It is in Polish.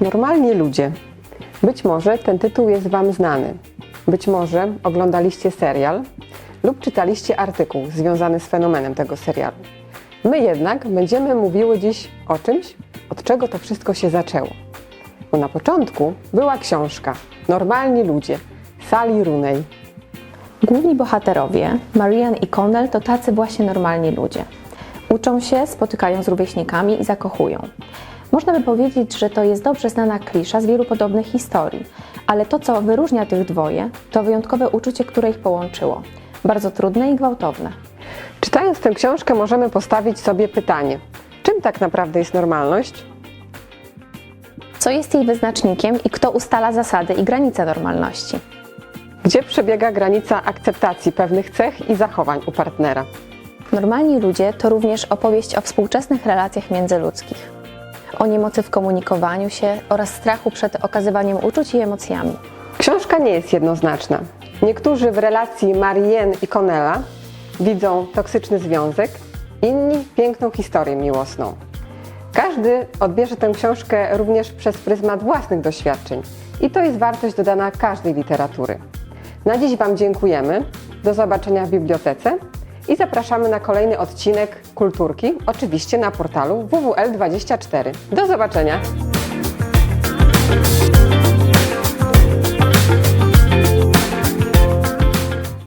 Normalnie ludzie. Być może ten tytuł jest Wam znany. Być może oglądaliście serial lub czytaliście artykuł związany z fenomenem tego serialu. My jednak będziemy mówiły dziś o czymś, od czego to wszystko się zaczęło. Bo na początku była książka Normalni ludzie Sali Runej Główni bohaterowie, Marianne i Connell, to tacy właśnie normalni ludzie. Uczą się, spotykają z rówieśnikami i zakochują. Można by powiedzieć, że to jest dobrze znana klisza z wielu podobnych historii, ale to, co wyróżnia tych dwoje, to wyjątkowe uczucie, które ich połączyło. Bardzo trudne i gwałtowne. Czytając tę książkę możemy postawić sobie pytanie, czym tak naprawdę jest normalność? Co jest jej wyznacznikiem i kto ustala zasady i granice normalności? Gdzie przebiega granica akceptacji pewnych cech i zachowań u partnera? Normalni ludzie to również opowieść o współczesnych relacjach międzyludzkich, o niemocy w komunikowaniu się oraz strachu przed okazywaniem uczuć i emocjami. Książka nie jest jednoznaczna. Niektórzy w relacji Marianne i Connella widzą toksyczny związek, inni piękną historię miłosną. Każdy odbierze tę książkę również przez pryzmat własnych doświadczeń i to jest wartość dodana każdej literatury. Na dziś Wam dziękujemy. Do zobaczenia w bibliotece i zapraszamy na kolejny odcinek Kulturki, oczywiście na portalu WWL24. Do zobaczenia!